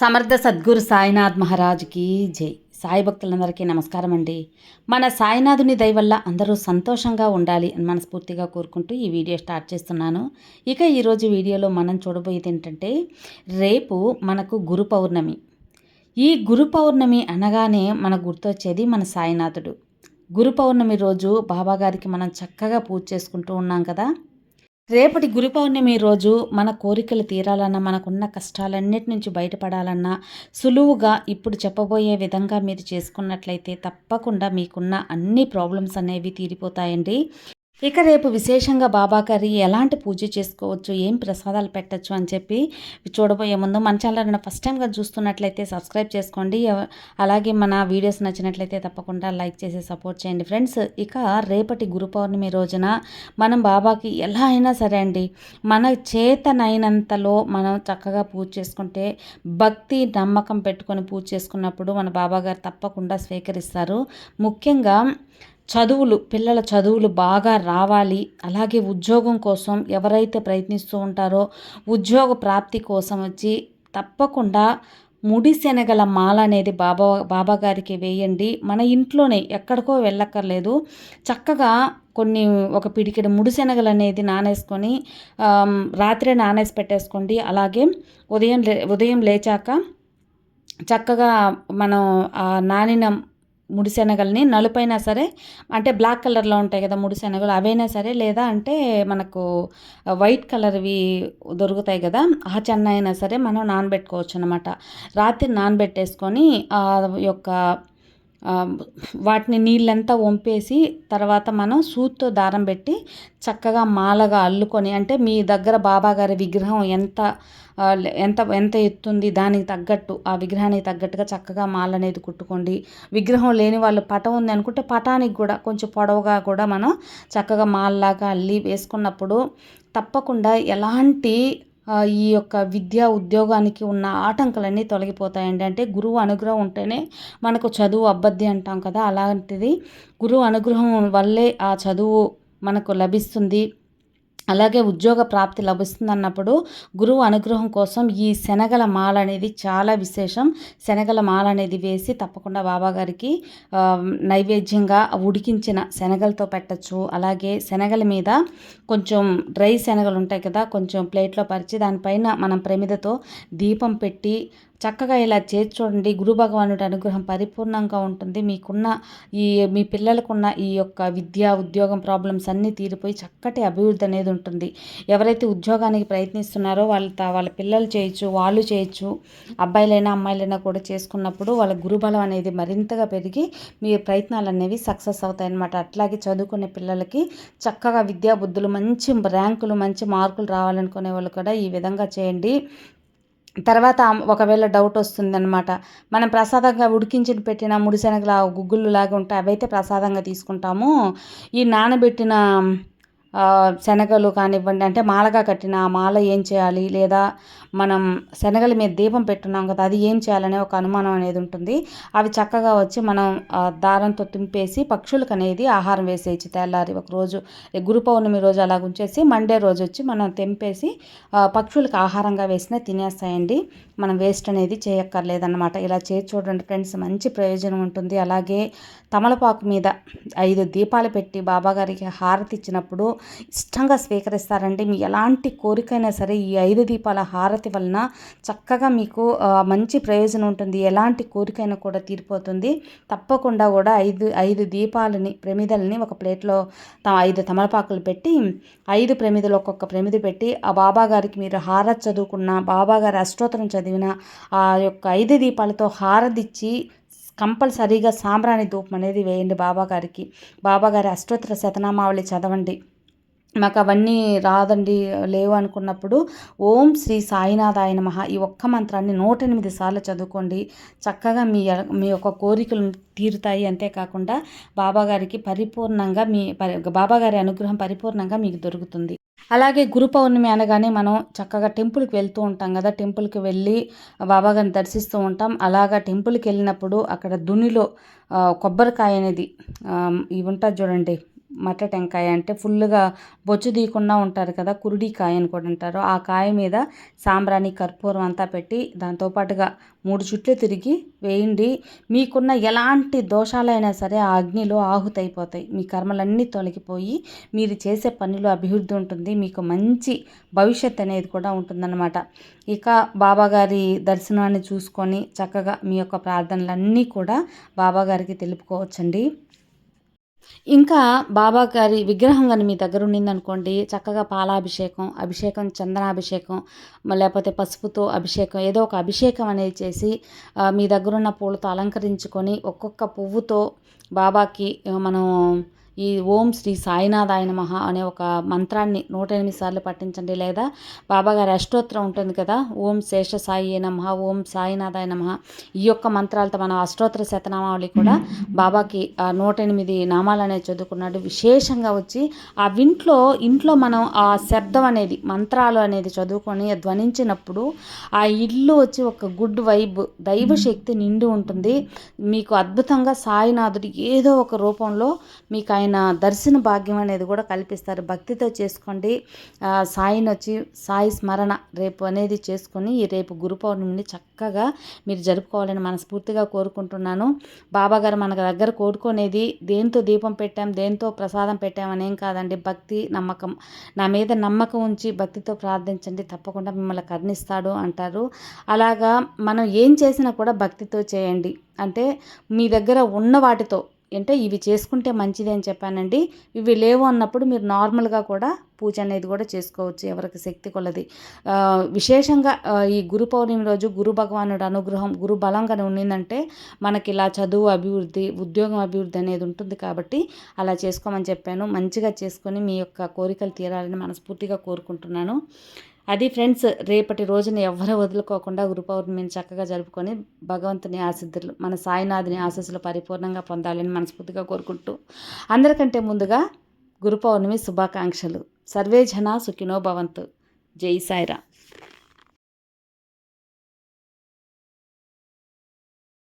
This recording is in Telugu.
సమర్థ సద్గురు సాయినాథ్ మహారాజ్కి జై. సాయి భక్తులందరికీ నమస్కారం అండి. మన సాయినాథుని దయ వల్ల అందరూ సంతోషంగా ఉండాలి అని మనస్ఫూర్తిగా కోరుకుంటూ ఈ వీడియో స్టార్ట్ చేస్తున్నాను. ఇక ఈరోజు వీడియోలో మనం చూడబోయేది ఏంటంటే రేపు మనకు గురు పౌర్ణమి. ఈ గురు పౌర్ణమి అనగానే మనకు గుర్తొచ్చేది మన సాయినాథుడు. గురు పౌర్ణమి రోజు బాబాగారికి మనం చక్కగా పూజ చేసుకుంటూ ఉన్నాం కదా. రేపటి గురు పౌర్ణమి రోజు మన కోరికలు తీరాలన్నా మనకున్న కష్టాలన్నిటి నుంచి బయటపడాలన్నా సులువుగా ఇప్పుడు చెప్పబోయే విధంగా మీరు చేసుకున్నట్లయితే తప్పకుండా మీకున్న అన్ని ప్రాబ్లమ్స్ అనేవి తీరిపోతాయండి. ఇక రేపు విశేషంగా బాబా గారి ఎలాంటి పూజ చేసుకోవచ్చు ఏం ప్రసాదాలు పెట్టచ్చు అని చెప్పి చూడబోయే ముందు మన ఛానల్ ఫస్ట్ టైంగా చూస్తున్నట్లయితే సబ్స్క్రైబ్ చేసుకోండి. అలాగే మన వీడియోస్ నచ్చినట్లయితే తప్పకుండా లైక్ చేసి సపోర్ట్ చేయండి. ఫ్రెండ్స్ ఇక రేపటి గురు పౌర్ణమి రోజున మనం బాబాకి ఎలా అయినా సరే అండి మన చేతనైనంతలో మనం చక్కగా పూజ చేసుకుంటే భక్తి నమ్మకం పెట్టుకొని పూజ చేసుకున్నప్పుడు మన బాబా గారు తప్పకుండా స్వీకరిస్తారు. ముఖ్యంగా చదువులు పిల్లల చదువులు బాగా రావాలి. అలాగే ఉద్యోగం కోసం ఎవరైతే ప్రయత్నిస్తూ ఉంటారో ఉద్యోగ ప్రాప్తి కోసం వచ్చి తప్పకుండా ముడి శనగల మాల అనేది బాబా బాబా గారికి వేయండి. మన ఇంట్లోనే ఎక్కడికో వెళ్ళక్కర్లేదు. చక్కగా కొన్ని ఒక పిడికెడు ముడిశెనగలు అనేది నానేసుకొని రాత్రే నానేసి పెట్టేసుకోండి. అలాగే ఉదయం లే ఉదయం లేచాక చక్కగా మనం నానిన ముడిశెనగల్ని నలుపైనా సరే అంటే బ్లాక్ కలర్లో ఉంటాయి కదా ముడిశెనగలు అవైనా సరే లేదా అంటే మనకు వైట్ కలర్వి దొరుకుతాయి కదా ఆ చెన్న అయినా సరే మనం నానబెట్టుకోవచ్చు అనమాట రాత్రి నానబెట్టేసుకొని ఆ యొక్క వాటిని నీళ్ళంతా వంపేసి తర్వాత మనం సూత్తో దారం పెట్టి చక్కగా మాలగా అల్లుకొని అంటే మీ దగ్గర బాబాగారి విగ్రహం ఎంత ఎంత ఎంత ఎత్తుంది దానికి తగ్గట్టు ఆ విగ్రహానికి తగ్గట్టుగా చక్కగా మాల అనేది కుట్టుకోండి. విగ్రహం లేని వాళ్ళు పటం ఉంది అనుకుంటే పటానికి కూడా కొంచెం పొడవుగా కూడా మనం చక్కగా మాలలాగా అల్లి వేసుకున్నప్పుడు తప్పకుండా ఎలాంటి ఈ యొక్క విద్యా ఉద్యోగానికి ఉన్న ఆటంకాలన్నీ తొలగిపోతాయండి. అంటే గురువు అనుగ్రహం ఉంటేనే మనకు చదువు అబ్బద్ది అంటాం కదా అలాంటిది గురువు అనుగ్రహం వల్లే ఆ చదువు మనకు లభిస్తుంది. అలాగే ఉద్యోగ ప్రాప్తి లభిస్తుంది అన్నప్పుడు గురువు అనుగ్రహం కోసం ఈ శనగల మాల అనేది చాలా విశేషం. శనగల మాల అనేది వేసి తప్పకుండా బాబాగారికి నైవేద్యంగా ఉడికించిన శనగలతో పెట్టచ్చు. అలాగే శనగల మీద కొంచెం డ్రై శనగలు ఉంటాయి కదా కొంచెం ప్లేట్లో పరిచి దానిపైన మనం ప్రమిదతో దీపం పెట్టి చక్కగా ఇలా చేసి చూడండి గురు భగవానుడి అనుగ్రహం పరిపూర్ణంగా ఉంటుంది. మీకున్న ఈ మీ పిల్లలకున్న ఈ యొక్క విద్య ఉద్యోగం ప్రాబ్లమ్స్ అన్నీ తీరిపోయి చక్కటి అభివృద్ధి అనేది ఉంటుంది. ఎవరైతే ఉద్యోగానికి ప్రయత్నిస్తున్నారో వాళ్ళ వాళ్ళ పిల్లలు చేయొచ్చు వాళ్ళు చేయొచ్చు అబ్బాయిలైనా అమ్మాయిలైనా కూడా చేసుకున్నప్పుడు వాళ్ళ గురుబలం అనేది మరింతగా పెరిగి మీ ప్రయత్నాలు అనేవి సక్సెస్ అవుతాయి అన్నమాట అట్లాగే చదువుకునే పిల్లలకి చక్కగా విద్యా బుద్ధులు మంచి ర్యాంకులు మంచి మార్కులు రావాలనుకునే వాళ్ళు కూడా ఈ విధంగా చేయండి. తర్వాత ఒకవేళ డౌట్ వస్తుందన్నమాట. మనం ప్రసాదంగా ఉడికించి పెట్టిన ముడిశనగల గుగ్గులు లాగా ఉంటాయి అవైతే ప్రసాదంగా తీసుకుంటాము. ఈ నానబెట్టిన శనగలు కానివ్వండి అంటే మాలగా కట్టిన ఆ మాల ఏం చేయాలి? లేదా మనం శనగల మీద దీపం పెట్టున్నాం కదా అది ఏం చేయాలనే ఒక అనుమానం అనేది ఉంటుంది. అవి చక్కగా వచ్చి మనం దారంతో తింపేసి పక్షులకు అనేది ఆహారం వేసేయచ్చు. తెల్లారి ఒక రోజు గురు పౌర్ణమి రోజు అలా ఉంచేసి మండే రోజు వచ్చి మనం తెంపేసి పక్షులకు ఆహారంగా వేసినా తినేస్తాయండి. మనం వేస్ట్ అనేది చేయక్కర్లేదన్నమాట. ఇలా చేసి చూడండి ఫ్రెండ్స్ మంచి ప్రయోజనం ఉంటుంది. అలాగే తమలపాకు మీద ఐదు దీపాలు పెట్టి బాబాగారికి హారతి ఇచ్చినప్పుడు ఇష్టంగా స్వీకరిస్తారండి. మీ ఎలాంటి కోరికైనా సరే ఈ ఐదు దీపాల హారతి వలన చక్కగా మీకు మంచి ప్రయోజనం ఉంటుంది. ఎలాంటి కోరికైనా కూడా తీరిపోతుంది. తప్పకుండా కూడా ఐదు ఐదు దీపాలని ప్రమిదల్ని ఒక ప్లేట్లో ఐదు తమలపాకులు పెట్టి ఐదు ప్రమిదలు ఒక్కొక్క ప్రమిది పెట్టి ఆ బాబా గారికి మీరు హారతి చదువుకున్న బాబా గారి అష్టోత్తరం చదివిన ఆ యొక్క ఐదు దీపాలతో హారతిచ్చి కంపల్సరీగా సాంబ్రాణి ధూపం అనేది వేయండి బాబాగారికి బాబాగారి అష్టోత్తర శతనామావళి చదవండి. మాకు అవన్నీ రాదండి లేవు అనుకున్నప్పుడు ఓం శ్రీ సాయినాథాయ నమ. ఈ ఒక్క మంత్రాన్ని నూట ఎనిమిది సార్లు చదువుకోండి. చక్కగా మీ మీ యొక్క కోరికలు తీరుతాయి అంతేకాకుండా బాబాగారికి పరిపూర్ణంగా మీ బాబాగారి అనుగ్రహం పరిపూర్ణంగా మీకు దొరుకుతుంది. అలాగే గురు పౌర్ణమి అనగానే మనం చక్కగా టెంపుల్కి వెళ్తూ ఉంటాం కదా. టెంపుల్కి వెళ్ళి బాబాగారిని దర్శిస్తూ ఉంటాం. అలాగా టెంపుల్కి వెళ్ళినప్పుడు అక్కడ దునిలో కొబ్బరికాయ అనేది ఇవి ఉంటుంది చూడండి. మట్ట టెంకాయ అంటే ఫుల్గా బొచ్చు తీయకుండా ఉంటారు కదా కురుడి కాయ అని కూడా అంటారు. ఆ కాయ మీద సాంబ్రాణి కర్పూరం అంతా పెట్టి దాంతోపాటుగా మూడు చుట్లు తిరిగి వేయండి. మీకున్న ఎలాంటి దోషాలైనా సరే ఆ అగ్నిలో ఆహుతైపోతాయి. మీ కర్మలన్నీ తొలగిపోయి మీరు చేసే పనిలో అభివృద్ధి ఉంటుంది. మీకు మంచి భవిష్యత్ అనేది కూడా ఉంటుందన్నమాట. ఇక బాబాగారి దర్శనాన్ని చూసుకొని చక్కగా మీ యొక్క ప్రార్థనలన్నీ కూడా బాబాగారికి తెలుపుకోవచ్చండి. ఇంకా బాబా గారి విగ్రహం కానీ మీ దగ్గర ఉండిందనుకోండి చక్కగా పాలాభిషేకం అభిషేకం చందనాభిషేకం లేకపోతే పసుపుతో అభిషేకం ఏదో ఒక అభిషేకం అనేది చేసి మీ దగ్గరున్న పూలతో అలంకరించుకొని ఒక్కొక్క పువ్వుతో బాబాకి మనం ఈ ఓం శ్రీ సాయినాథాయ నమః అనే ఒక మంత్రాన్ని నూట ఎనిమిది సార్లు పట్టించండి లేదా బాబాగారి అష్టోత్తరం ఉంటుంది కదా ఓం శేష సాయి నమ ఓం సాయినాథాయ నమ. ఈ యొక్క మంత్రాలతో మనం అష్టోత్తర శతనామావళి కూడా బాబాకి నూట ఎనిమిది నామాలు అనేది చదువుకున్నాడు. విశేషంగా వచ్చి ఆ వింట్లో ఇంట్లో మనం ఆ శబ్దం అనేది మంత్రాలు అనేది చదువుకొని ధ్వనించినప్పుడు ఆ ఇల్లు వచ్చి ఒక గుడ్ వైబ్ దైవశక్తి నిండి ఉంటుంది. మీకు అద్భుతంగా సాయినాథుడు ఏదో ఒక రూపంలో మీకు ఆయన దర్శన భాగ్యం అనేది కూడా కల్పిస్తారు. భక్తితో చేసుకోండి. సాయిని వచ్చి సాయి స్మరణ రేపు అనేది చేసుకొని ఈ రేపు గురు పౌర్ణమిని చక్కగా మీరు జరుపుకోవాలని మనస్ఫూర్తిగా కోరుకుంటున్నాను. బాబాగారు మన దగ్గర కోరుకునేది దేంతో దీపం పెట్టాం దేంతో ప్రసాదం పెట్టాం అనేం కాదండి. భక్తి నమ్మకం నా మీద నమ్మకం ఉంచి భక్తితో ప్రార్థించండి. తప్పకుండా మిమ్మల్ని కర్ణిస్తాడు అంటారు. అలాగా మనం ఏం చేసినా కూడా భక్తితో చేయండి. అంటే మీ దగ్గర ఉన్న వాటితో అంటే ఇవి చేసుకుంటే మంచిది అని చెప్పానండి. ఇవి లేవు అన్నప్పుడు మీరు నార్మల్గా కూడా పూజ అనేది కూడా చేసుకోవచ్చు ఎవరికి శక్తి కొలది. విశేషంగా ఈ గురు పౌర్ణమి రోజు గురు భగవానుడు అనుగ్రహం గురు బలంగా ఉండిందంటే మనకి ఇలా చదువు అభివృద్ధి ఉద్యోగం అభివృద్ధి అనేది ఉంటుంది కాబట్టి అలా చేసుకోమని చెప్పాను. మంచిగా చేసుకొని మీ యొక్క కోరికలు తీరాలని మనస్ఫూర్తిగా కోరుకుంటున్నాను. అది ఫ్రెండ్స్ రేపటి రోజున ఎవ్వరూ వదులుకోకుండా గురు పౌర్ణమిని చక్కగా జరుపుకొని భగవంతుని ఆశిద్దులు మన సాయినాథుని ఆశస్సులు పరిపూర్ణంగా పొందాలని మనస్ఫూర్తిగా కోరుకుంటూ అందరికంటే ముందుగా గురు పౌర్ణమి శుభాకాంక్షలు. సర్వే జన సుఖినో భవంతు. జై సాయిరా